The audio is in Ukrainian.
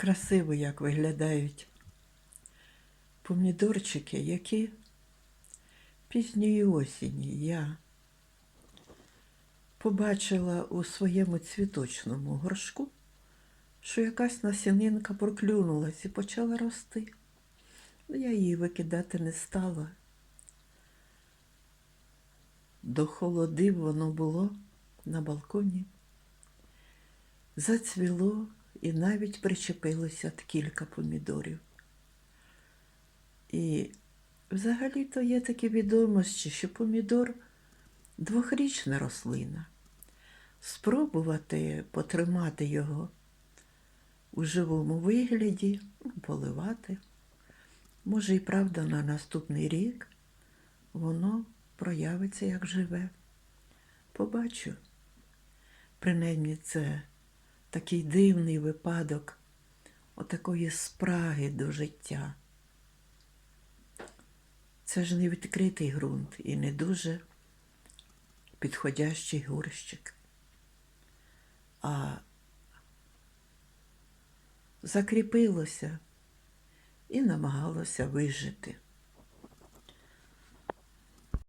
Красиво як виглядають помідорчики, які пізньої осені я побачила у своєму цвіточному горшку, що якась насінинка проклюнулась і почала рости. Ну, Я її викидати не стала. До холодів воно було на балконі. Зацвіло і навіть причепилося кілька помідорів. І взагалі-то є такі відомості, що помідор двохрічна рослина. Спробувати потримати його у живому вигляді, поливати. Може, і правда, на наступний рік воно проявиться як живе. Побачу. Принаймні, це такий дивний випадок отакої спраги до життя. Це ж не відкритий ґрунт і не дуже підходящий горщик. А закріпилося і намагалося вижити.